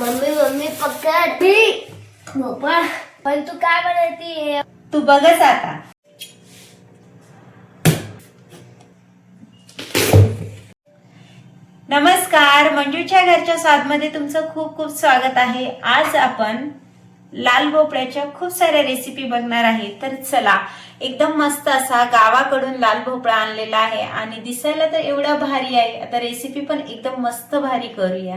Mummy mummy पकड. भोपळा पण तू काय बनवते? तू बघच आता. नमस्कार मंजूच्या घरच्या स्वादमध्ये तुमचं खूप खूप स्वागत आहे. आज आपण लाल भोपळ्याच्या खूप साऱ्या रेसिपी बघणार आहे. तर चला एकदम मस्त असा गावाकडून लाल भोपळा आणलेला आहे. आणि दिसायला तर एवढा भारी आहे. आता रेसिपी पण एकदम मस्त भारी करूया.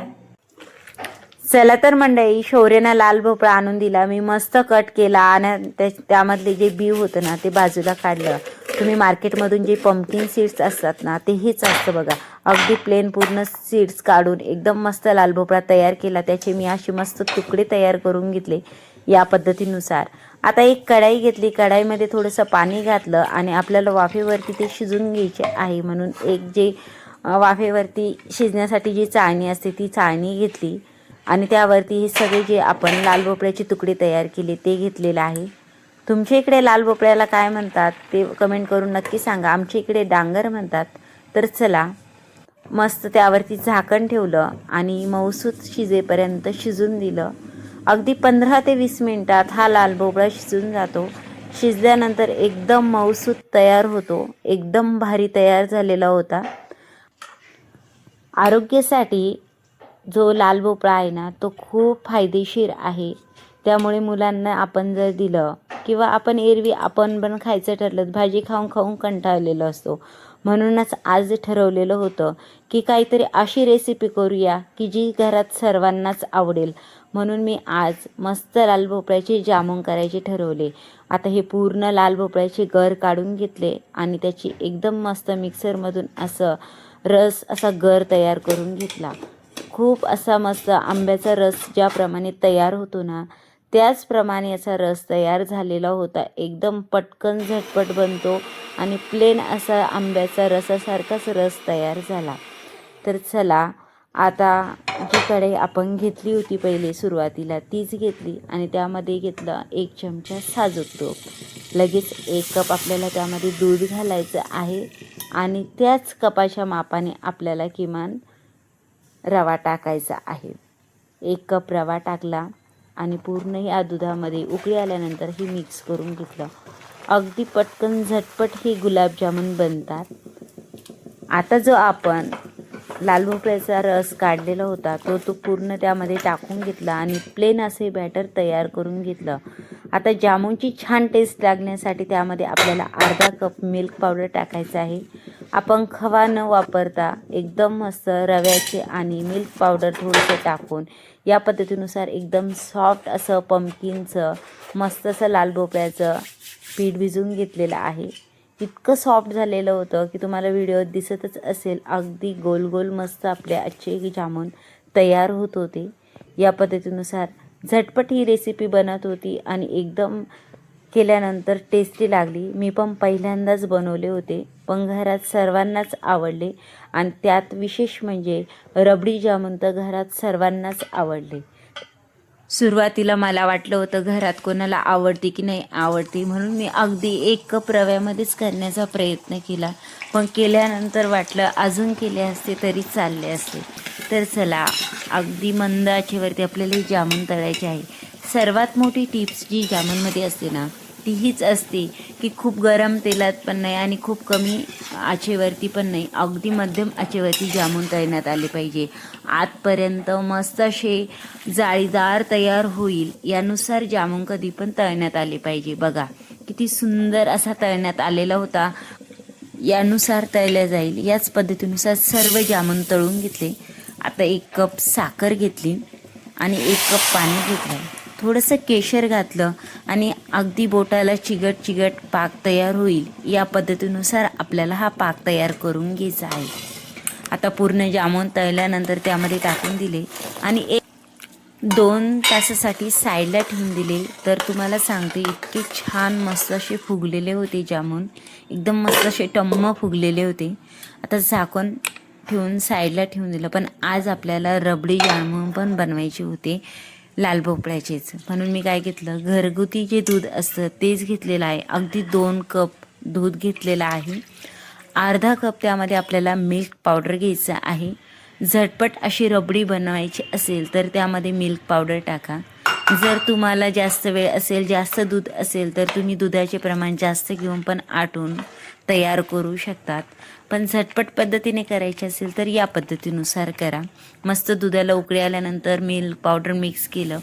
चला तर मंडळी शौर्यनं लाल भोपळा आणून दिला. मी मस्त कट केला आणि त्या- त्यामधले जे बीव होतं ना ते बाजूला काढलं. तुम्ही मार्केटमधून जे पंपकिन सीड्स असतात ना ते हेच असतं बघा. अगदी प्लेन पूर्ण सीड्स काढून एकदम मस्त लाल भोपळा तयार केला. त्याचे मी असे मस्त तुकडे तयार करून घेतले या पद्धतीनुसार. आता एक कढाई घेतली. कढाईमध्ये थोडंसं पाणी घातलं आणि आपल्याला वाफेवरती ते शिजून घ्यायचे आहे म्हणून एक जे वाफेवरती शिजण्यासाठी जी चाळणी असते ती चाळणी घेतली. आणि त्यावरती हे सगळे जे आपण लाल भोपळ्याचे तुकडे तयार केले ते घेतलेलं आहे. तुमच्या इकडे लाल भोपळ्याला काय म्हणतात ते कमेंट करून नक्की सांगा. आमच्या इकडे डांगर म्हणतात. तर चला मस्त त्यावरती झाकण ठेवलं आणि मऊसूत शिजेपर्यंत शिजून दिलं. अगदी पंधरा ते वीस मिनटात हा लाल भोपळा शिजून जातो. शिजल्यानंतर एकदम मऊसूत तयार होतो. एकदम भारी तयार झालेला होता. आरोग्यासाठी जो लाल भोपळा आहे ना तो खूप फायदेशीर आहे. त्यामुळे मुलांना आपण जर दिलं किंवा आपण एरवी आपण पण खायचं ठरलं भाजी खाऊन खाऊन कंटाळलेलो असतो. म्हणूनच आज ठरवलेलं होतं की काहीतरी अशी रेसिपी करूया की जी घरात सर्वांनाच आवडेल. म्हणून मी आज मस्त लाल भोपळ्याचे जामून करायचे ठरवले. आता हे पूर्ण लाल भोपळ्याचे गर काढून घेतले आणि त्याची एकदम मस्त मिक्सरमधून असं रस असा गर तयार करून घेतला. खूप असा मस्त आंब्याचा रस ज्याप्रमाणे तयार होतो ना त्याचप्रमाणे याचा रस तयार झालेला होता. एकदम पटकन झटपट बनतो आणि प्लेन असा आंब्याचा रसासारखाच रस तयार झाला. तर चला आता जी कढई आपण घेतली होती पहिले सुरुवातीला तीच घेतली आणि त्यामध्ये घेतलं एक चमचा साजूक तूप. लगेच एक कप आपल्याला त्यामध्ये दूध घालायचं आहे आणि त्याच कपाच्या मापाने आपल्याला किमान रवा टाकायचा आहे. एक कप रवा टाकला आणि पूर्ण या दुधामध्ये उकळी आल्यानंतर हे मिक्स करून घेतलं. अगदी पटकन झटपट हे गुलाबजामुन बनतात. आता जो आपण लाल भोपळ्याचा रस काढलेला होता तो तो पूर्ण त्यामध्ये टाकून घेतला आणि प्लेन असे बॅटर तयार करून घेतलं. आता जामुनची छान टेस्ट लागण्यासाठी त्यामध्ये आपल्याला अर्धा कप मिल्क पावडर टाकायचं आहे. आपण खवा न वापरता एकदम मस्त रव्याचे आणि मिल्क पावडर थोडंसं टाकून या पद्धतीनुसार एकदम सॉफ्ट असं पमकिनचं मस्त असं लाल भोपळ्याचं पीठ भिजवून घेतलेलं आहे. इतकं सॉफ्ट झालेलं होतं की तुम्हाला व्हिडिओत दिसतच असेल. अगदी गोल गोल मस्त आपले आजचे जामून तयार होत होते. या पद्धतीनुसार झटपट ही रेसिपी बनत होती आणि एकदम केल्यानंतर टेस्टी लागली. मी पण पहिल्यांदाच बनवले होते. पण घरात सर्वांनाच आवडले. आणि त्यात विशेष म्हणजे रबडी जामून तर घरात सर्वांनाच आवडले. सुरुवातीला मला वाटलं होतं घरात कोणाला आवडते की नाही आवडते. म्हणून मी अगदी एक कप रव्यामध्येच करण्याचा प्रयत्न केला. पण केल्यानंतर वाटलं अजून केले असते तरी चालले असते. तर चला अगदी मंद आचेवरती आपल्याला जामून तळायचे आहे. सर्वात मोठी टिप्स जी जामूनमध्ये असते ना ती हीच असते की खूप गरम तेलात पण नाही आणि खूप कमी आचेवरती पण नाही. अगदी मध्यम आचेवरती जामून तळण्यात आले पाहिजे. आतपर्यंत मस्त असे जाळीदार तयार होईल यानुसार जामून कधी पण तळण्यात आले पाहिजे. बघा किती सुंदर असा तळण्यात आलेला होता. यानुसार तळल्या जाईल. याच पद्धतीनुसार सर्व जामून तळून घेतले. आता एक कप साखर घेतली आणि एक कप पाणी घेतलं. थोडंसं केशर घातलं आणि अगदी बोटाला चिगट चिगट पाक तयार होईल. या पद्धतीनुसार आपल्याला हा पाक तयार करून घ्यायचा आहे. आता पूर्ण जामून तळल्यानंतर त्यामध्ये टाकून दिले आणि एक दोन तासासाठी साईडला ठेवून दिले. तर तुम्हाला सांगते इतके छान मस्त असे फुगलेले होते जामून. एकदम मस्त असे टम्म फुगलेले होते. आता झाकण ठेवून साईडला ठेवून दिलं. पण आज आपल्याला रबडी जामून पण बनवायचे होते. लाल भोपळ्याचेच. म्हणून मी काय घेतलं घरगुती जे दूध असतं तेच घेतलेलं आहे. अगदी दोन कप दूध घेतलेलं आहे. अर्धा कप त्यामध्ये आपल्याला मिल्क पावडर घ्यायचं आहे. झटपट अशी रबडी बनवायची असेल तर त्यामध्ये मिल्क पावडर टाका. जर तुम्हाला जास्त वेळ असेल जास्त दूध असेल तर तुम्ही दुधाचे प्रमाण जास्त घेऊन पण आटून तयार करू शकतात. पण झटपट पद्धतीने करायचे असेल तर या पद्धतीनुसार करा. मस्त दुधाला उकळी आल्यानंतर मिल्क पावडर मिक्स केलं.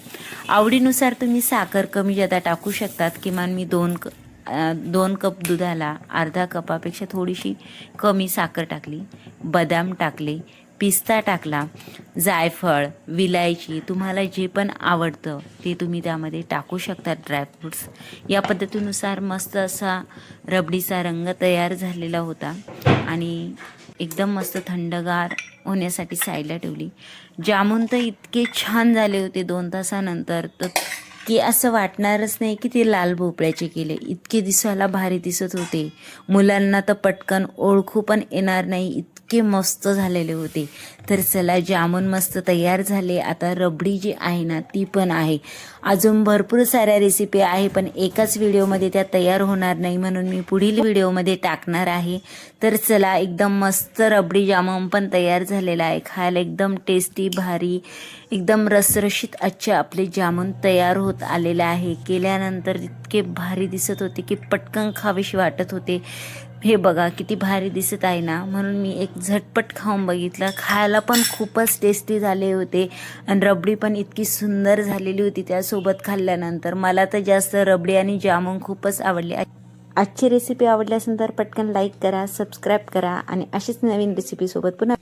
आवडीनुसार तुम्ही साखर कमी जादा टाकू शकतात. किमान मी दोन क दोन कप दुधाला अर्धा कपापेक्षा थोडीशी कमी साखर टाकली. बदाम टाकले. पिस्ता टाकला जायफळ विलायची तुम्हाला जे पण आवडतं ते तुम्ही त्यामध्ये टाकू शकता ड्रायफ्रूट्स या पद्धतीनुसार मस्त असा रबडीचा रंग तयार झालेला होता आणि एकदम मस्त थंडगार होण्यासाठी साईडला ठेवली. जामून तर इतके छान झाले होते दोन तासानंतर तर की असं वाटणारच नाही की ते लाल भोपळ्याचे केले. इतके दिसायला भारी दिसत होते. मुलांना तर पटकन ओळखू पण येणार नाही. इतके मस्त झालेले होते. तर चला जामून मस्त तयार झाले. आता रबडी जी आहे ना ती पण आहे. अजून भरपूर साऱ्या रेसिपी आहे पण एकाच व्हिडिओमध्ये त्या तयार होणार नाही म्हणून मी पुढील व्हिडिओमध्ये टाकणार आहे. तर चला एकदम मस्त रबडी जामून पण तयार झालेला आहे. खायला एकदम टेस्टी भारी एकदम रसरशीत आजचे आपले जामून तयार होत आलेले आहे. केल्यानंतर इतके भारी दिसत होते की पटकन खावीशी वाटत होते. हे बघा किती भारी दिसत आहे ना? म्हणून मी एक झटपट खाऊन बघितलं. खायला पण खूपच टेस्टी झाले होते. आणि रबडी पण इतकी सुंदर झालेली होती त्यासोबत खाल्ल्यानंतर. मला तर जास्त रबडी आणि जामून खूपच आवडले. आजची रेसिपी आवडली असेल तर पटकन लाईक करा सबस्क्राईब करा आणि अशीच नवीन रेसिपीसोबत पुन्हा